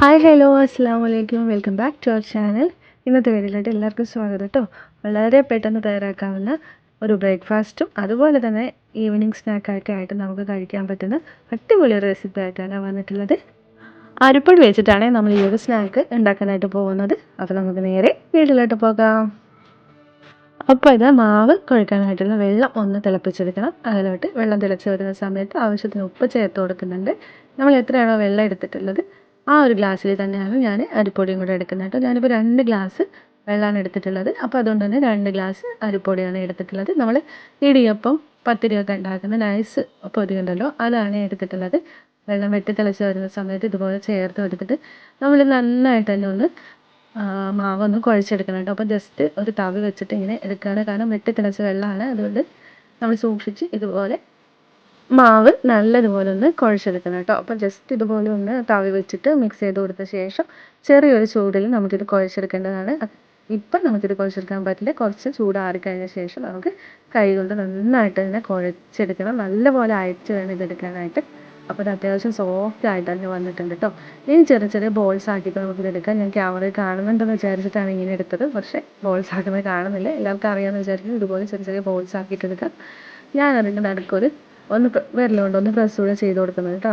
Hi hello അസ്സാം വലൈക്കും welcome back to our channel ഇന്നത്തെ വീഡിയോയിലായിട്ട് എല്ലാവർക്കും സ്വാഗതം കേട്ടോ വളരെ പെട്ടെന്ന് തയ്യാറാക്കാവുന്ന ഒരു ബ്രേക്ക്ഫാസ്റ്റും അതുപോലെ തന്നെ ഈവനിങ് സ്നാക്കൊക്കെ ആയിട്ട് നമുക്ക് കഴിക്കാൻ പറ്റുന്ന അടിപൊളി ഒരു റെസിപ്പി ആയിട്ടാണ് വന്നിട്ടുള്ളത്. അരിപ്പൊടി വെച്ചിട്ടാണ് നമ്മൾ ഈ ഒരു സ്നാക്ക് ഉണ്ടാക്കാനായിട്ട് പോകുന്നത്. അപ്പോൾ നമുക്ക് നേരെ വീട്ടിലോട്ട് പോകാം. അപ്പോൾ ഇത് മാവ് കുഴക്കാനായിട്ടുള്ള വെള്ളം ഒന്ന് തിളപ്പിച്ചെടുക്കണം. അതിലോട്ട് വെള്ളം തിളച്ച് വരുന്ന സമയത്ത് ആവശ്യത്തിന് ഉപ്പ് ചേർത്ത് കൊടുക്കുന്നുണ്ട്. നമ്മൾ എത്രയാണോ വെള്ളം എടുത്തിട്ടുള്ളത് ആ ഒരു ഗ്ലാസ്സിൽ തന്നെയാണ് ഞാൻ അരിപ്പൊടിയും കൂടെ എടുക്കുന്നത് കേട്ടോ. ഞാനിപ്പോൾ രണ്ട് ഗ്ലാസ് വെള്ളമാണ് എടുത്തിട്ടുള്ളത്. അപ്പോൾ അതുകൊണ്ട് തന്നെ രണ്ട് ഗ്ലാസ് അരിപ്പൊടിയാണ് എടുത്തിട്ടുള്ളത്. നമ്മൾ ഇടിയപ്പം പത്തിരിയൊക്കെ ഉണ്ടാക്കുന്ന നൈസ് പൊതി ഉണ്ടല്ലോ അതാണ് എടുത്തിട്ടുള്ളത്. വെള്ളം വെട്ടി തിളച്ച് വരുന്ന സമയത്ത് ഇതുപോലെ ചേർത്ത് എടുത്തിട്ട് നമ്മൾ നന്നായിട്ട് തന്നെ ഒന്ന് മാവൊന്ന് കുഴച്ചെടുക്കണം കേട്ടോ. അപ്പോൾ ജസ്റ്റ് ഒരു തവി വെച്ചിട്ട് ഇങ്ങനെ എടുക്കുകയാണ്. കാരണം വെട്ടി തിളച്ച വെള്ളമാണ് അതുകൊണ്ട് നമ്മൾ സൂക്ഷിച്ച് ഇതുപോലെ മാവ് നല്ലതുപോലെ ഒന്ന് കുഴച്ചെടുക്കണം കേട്ടോ. അപ്പോൾ ജസ്റ്റ് ഇതുപോലെ ഒന്ന് തവി വെച്ചിട്ട് മിക്സ് ചെയ്ത് കൊടുത്ത ശേഷം ചെറിയൊരു ചൂടിൽ നമുക്കിത് കുഴച്ചെടുക്കേണ്ടതാണ്. ഇപ്പം നമുക്കിത് കുഴച്ചെടുക്കാൻ പറ്റില്ല. കുറച്ച് ചൂടാറിക്കഴിഞ്ഞ ശേഷം നമുക്ക് കൈകൊണ്ട് നന്നായിട്ട് തന്നെ കുഴച്ചെടുക്കണം. നല്ലപോലെ അയച്ച് വേണം ഇതെടുക്കാനായിട്ട് അപ്പോൾ ഇത് അത്യാവശ്യം സോഫ്റ്റ് ആയിട്ട് തന്നെ വന്നിട്ടുണ്ട് കേട്ടോ. ഇനി ചെറിയ ചെറിയ ബോൾസ് ആക്കിയിട്ട് നമുക്ക് ഇതെടുക്കാം ഞാൻ ക്യാമറയിൽ കാണുന്നുണ്ടെന്ന് വിചാരിച്ചിട്ടാണ് ഇങ്ങനെ എടുത്തത്. പക്ഷേ ബോൾസ് ആക്കുന്നത് കാണുന്നില്ല. എല്ലാവർക്കും അറിയാമെന്ന് വിചാരിക്കുന്നു. ഇതുപോലെ ചെറിയ ചെറിയ ബോൾസ് ആക്കിയിട്ട് എടുക്കാം. ഞാൻ അതിന്റെ നടുക്കൊരു ഒന്ന് വിരലുകൊണ്ട് ഒന്ന് പ്രസ് കൂടെ ചെയ്ത് കൊടുക്കുന്നത് കേട്ടോ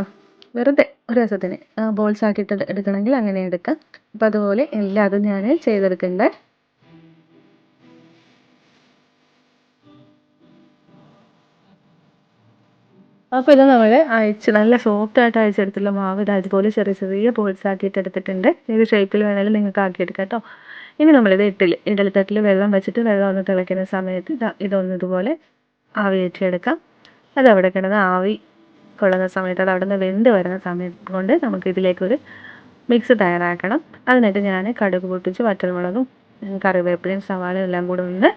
വെറുതെ ഒരു രസത്തിന്. ബോൾസ് ആക്കിയിട്ട് എടുക്കണമെങ്കിൽ അങ്ങനെ എടുക്കാം. അപ്പം അതുപോലെ എല്ലാതും ഞാൻ ചെയ്തെടുക്കണ്ടേ. അപ്പോൾ ഇത് നമ്മൾ അയച്ച് നല്ല സോഫ്റ്റ് ആയിട്ട് അയച്ചെടുത്തുള്ള മാവ് ഇത് അതുപോലെ ചെറിയ ചെറിയ ബോൾസ് ആക്കിയിട്ട് എടുത്തിട്ടുണ്ട്. ഏത് ഷേപ്പിൽ വേണമെങ്കിലും നിങ്ങൾക്ക് ആക്കിയെടുക്കാം കേട്ടോ ഇനി നമ്മളിത് ഇട്ടിൽ തട്ടിൽ വെള്ളം വെച്ചിട്ട് വെള്ളം ഒന്ന് തിളയ്ക്കുന്ന സമയത്ത് ഇതാ ഇതൊന്ന് ഇതുപോലെ ആവി വെച്ചെടുക്കാം അത് അവിടെ കിടന്ന് ആവി കൊള്ളുന്ന സമയത്ത് അത് അവിടെ നിന്ന് വെന്ത് വരുന്ന സമയം കൊണ്ട് നമുക്ക് ഇതിലേക്കൊരു മിക്സ് തയ്യാറാക്കണം. അതിനായിട്ട് ഞാൻ കടുക് പൊട്ടിച്ച് വറ്റൽമുളകും കറിവേപ്പിലയും സവാളയും എല്ലാം കൂടെ ഒന്ന്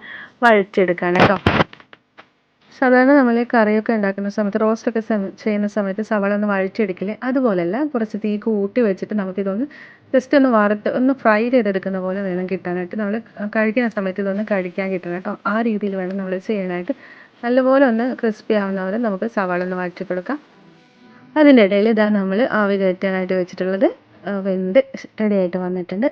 വഴച്ചെടുക്കുകയാണ് കേട്ടോ. സാധാരണ നമ്മൾ കറിയൊക്കെ ഉണ്ടാക്കുന്ന സമയത്ത് റോസ്റ്റൊക്കെ ചെയ്യുന്ന സമയത്ത് സവാള ഒന്ന് വഴിച്ചെടുക്കില്ലേ അതുപോലെയല്ല കുറച്ച് തീ കൂട്ടി വെച്ചിട്ട് നമുക്കിതൊന്ന് ജസ്റ്റ് ഒന്ന് വറുത്ത് ഒന്ന് ഫ്രൈ ചെയ്തെടുക്കുന്ന പോലെ വേണം കിട്ടാനായിട്ട്. നമ്മൾ കഴിക്കുന്ന സമയത്ത് ഇതൊന്ന് കഴിക്കാൻ കിട്ടണം കേട്ടോ. ആ രീതിയിൽ വേണം നമ്മൾ ചെയ്യാനായിട്ട് നല്ലപോലെ ഒന്ന് ക്രിസ്പി ആവുന്ന പോലെ നമുക്ക് സവാള ഒന്ന് വഴറ്റി കൊടുക്കാം. അതിന്റെ ഇടയിൽ ഇതാ നമ്മൾ ആവി കയറ്റാനായിട്ട് വെച്ചിട്ടുള്ളത് വെന്ത് റെഡി ആയിട്ട് വന്നിട്ടുണ്ട്.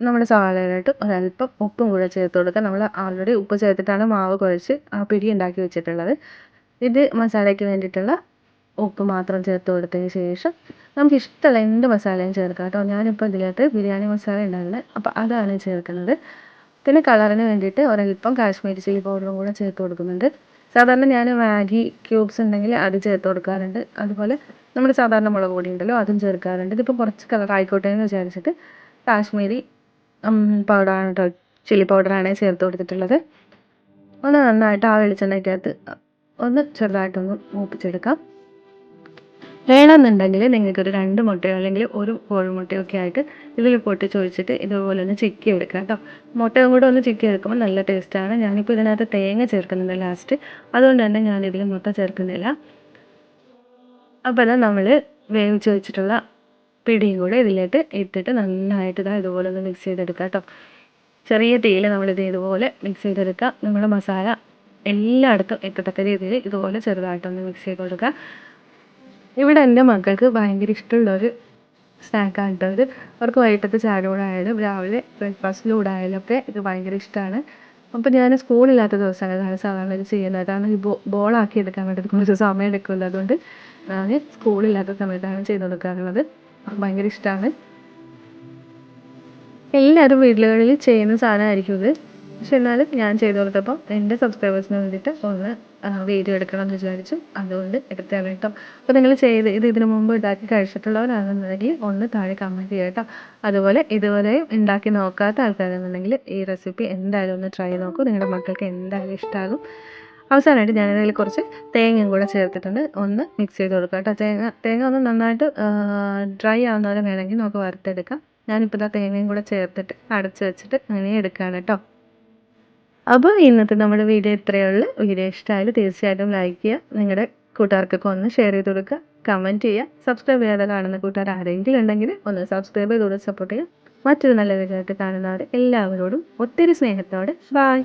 നമ്മൾ സവാളയിലോട്ട് ഒരല്പം ഉപ്പും കൂടെ ചേർത്ത് കൊടുക്കാം. നമ്മൾ ആൾറെഡി ഉപ്പ് ചേർത്തിട്ടാണ് മാവ് കുഴച്ച് ആ പിടി ഉണ്ടാക്കി വെച്ചിട്ടുള്ളത്. ഇത് മസാലയ്ക്ക് വേണ്ടിയിട്ടുള്ള ഉപ്പ് മാത്രം ചേർത്ത് കൊടുത്തതിന് ശേഷം നമുക്ക് ഇഷ്ടമുള്ള എന്ത് മസാലയും ചേർക്കാം കേട്ടോ. ഞാനിപ്പോൾ ഇതിലേക്ക് ബിരിയാണി മസാല ഉണ്ടായിരുന്നത് അപ്പോൾ അതാണ് ചേർക്കുന്നത്. പിന്നെ കളറിന് വേണ്ടിയിട്ട് ഒരല്പം കാശ്മീരി ചില്ലി പൗഡറും കൂടെ ചേർത്ത് കൊടുക്കുന്നുണ്ട്. സാധാരണ ഞാൻ മാഗി ക്യൂബ്സ് ഉണ്ടെങ്കിൽ അത് ചേർത്ത് കൊടുക്കാറുണ്ട്. അതുപോലെ നമ്മൾ സാധാരണ മുളക് പൊടി ഉണ്ടല്ലോ അതും ചേർക്കാറുണ്ട്. ഇതിപ്പോൾ കുറച്ച് കളർ ആയിക്കോട്ടെ എന്ന് വിചാരിച്ചിട്ട് കാശ്മീരി പൗഡറാണ് കേട്ടോ ചില്ലി പൗഡറാണ് ചേർത്ത് കൊടുത്തിട്ടുള്ളത്. ഒന്ന് നന്നായിട്ട് ആ വെളിച്ചെണ്ണയ്ക്കകത്ത് ഒന്ന് ചെറുതായിട്ടൊന്ന് മൂപ്പിച്ചെടുക്കാം. വേണമെന്നുണ്ടെങ്കിൽ നിങ്ങൾക്കൊരു രണ്ട് മുട്ടയോ അല്ലെങ്കിൽ ഒരു കോഴിമുട്ടയോ ഒക്കെ ആയിട്ട് ഇതിൽ പൊട്ടി ചോദിച്ചിട്ട് ഇതുപോലെ ഒന്ന് ചിക്കി എടുക്കുക കേട്ടോ. മുട്ടയും കൂടെ ഒന്ന് ചിക്കി എടുക്കുമ്പോൾ നല്ല ടേസ്റ്റാണ് ഞാനിപ്പോൾ ഇതിനകത്ത് തേങ്ങ ചേർക്കുന്നുണ്ട് ലാസ്റ്റ് അതുകൊണ്ട് തന്നെ ഞാൻ ഞാനിതിൽ മുട്ട ചേർക്കുന്നില്ല. അപ്പോൾ അതാ നമ്മൾ വേവിച്ച് വെച്ചിട്ടുള്ള പിടിയും കൂടെ ഇതിലേക്ക് ഇട്ടിട്ട് നന്നായിട്ട് ഇതാ ഇതുപോലെ ഒന്ന് മിക്സ് ചെയ്തെടുക്കുക കേട്ടോ. ചെറിയ തീയിൽ നമ്മൾ നമ്മളിത് ഇതുപോലെ മിക്സ് ചെയ്തെടുക്കുക. നമ്മുടെ മസാല എല്ലായിടത്തും എത്തത്തക്ക രീതിയിൽ ഇതുപോലെ ചെറുതായിട്ടൊന്ന് മിക്സ് ചെയ്ത് കൊടുക്കുക. ഇവിടെ എന്റെ മക്കൾക്ക് ഭയങ്കര സ്നാക്കാണ് കേട്ടോ ഇത് അവർക്ക് വൈകിട്ടത്തെ ചായയോടായാലും രാവിലെ ബ്രേക്ക്ഫാസ്റ്റിലൂടായാലും ഒക്കെ ഇത് ഭയങ്കര ഇഷ്ടമാണ് അപ്പോൾ ഞാൻ സ്കൂളില്ലാത്ത ദിവസങ്ങളിലാണ് സാധാരണ ഇത് ചെയ്യുന്നത്. കാരണം ഈ ബോ ബോളാക്കി എടുക്കാൻ വേണ്ടി കുറച്ച് സമയം എടുക്കുമല്ലോ. അതുകൊണ്ട് ഞാൻ സ്കൂളില്ലാത്ത സമയത്താണ് ചെയ്ത് കൊടുക്കാറുള്ളത്. ഭയങ്കര ഇഷ്ടമാണ് എല്ലാവരും വീടുകളിൽ ചെയ്യുന്ന സാധനമായിരിക്കും ഇത്. പക്ഷെ എന്നാലും ഞാൻ ചെയ്ത് കൊടുത്തപ്പോൾ എന്റെ സബ്സ്ക്രൈബേഴ്സിന് വേണ്ടിയിട്ട് ഒന്ന് വീഡിയോ എടുക്കണം എന്ന് വിചാരിച്ചു. അതുകൊണ്ട് എടുത്തതാണ് കേട്ടോ. അപ്പോൾ നിങ്ങൾ ചെയ്ത് ഇത് ഇതിനു മുമ്പ് ഉണ്ടാക്കി കഴിച്ചിട്ടുള്ളവരാണെന്നുണ്ടെങ്കിൽ ഒന്ന് താഴെ കമന്റ് ചെയ്യുക കേട്ടോ. അതുപോലെ ഇതുവരെയും ഉണ്ടാക്കി നോക്കാത്ത ആൾക്കാരാണെന്നുണ്ടെങ്കിൽ ഈ റെസിപ്പി എന്തായാലും ഒന്ന് ട്രൈ നോക്കൂ. നിങ്ങളുടെ മക്കൾക്ക് എന്തായാലും ഇഷ്ടമാകും അവസാനമായിട്ട് ഞാനതിൽ കുറച്ച് തേങ്ങയും കൂടെ ചേർത്തിട്ടുണ്ട്. ഒന്ന് മിക്സ് ചെയ്ത് കൊടുക്കുക കേട്ടോ. തേങ്ങ തേങ്ങ ഒന്ന് നന്നായിട്ട് ഡ്രൈ ആവുന്നവരെ വേണമെങ്കിൽ നമുക്ക് വറുത്തെടുക്കാം. ഞാനിപ്പോൾ ഇതാ തേങ്ങയും കൂടെ ചേർത്തിട്ട് അടച്ച് വെച്ചിട്ട് അങ്ങനെ എടുക്കുകയാണ് കേട്ടോ. അപ്പോൾ ഇന്നത്തെ നമ്മുടെ വീഡിയോ ഇത്രയേ ഉള്ളൂ. വീഡിയോ ഇഷ്ടമായാലും തീർച്ചയായിട്ടും ലൈക്ക് ചെയ്യുക. നിങ്ങളുടെ കൂട്ടുകാർക്കൊക്കെ ഒന്ന് ഷെയർ ചെയ്ത് കൊടുക്കുക. കമന്റ് ചെയ്യുക. സബ്സ്ക്രൈബ് ചെയ്യാതെ കാണുന്ന കൂട്ടുകാർ ആരെങ്കിലും ഉണ്ടെങ്കിൽ ഒന്ന് സബ്സ്ക്രൈബ് ചെയ്തുകൊണ്ട് സപ്പോർട്ട് ചെയ്യുക. മറ്റൊരു നല്ല വീഡിയോ ആയിട്ട് കാണുന്നവർ എല്ലാവരോടും ഒത്തിരി സ്നേഹത്തോടെ ബൈ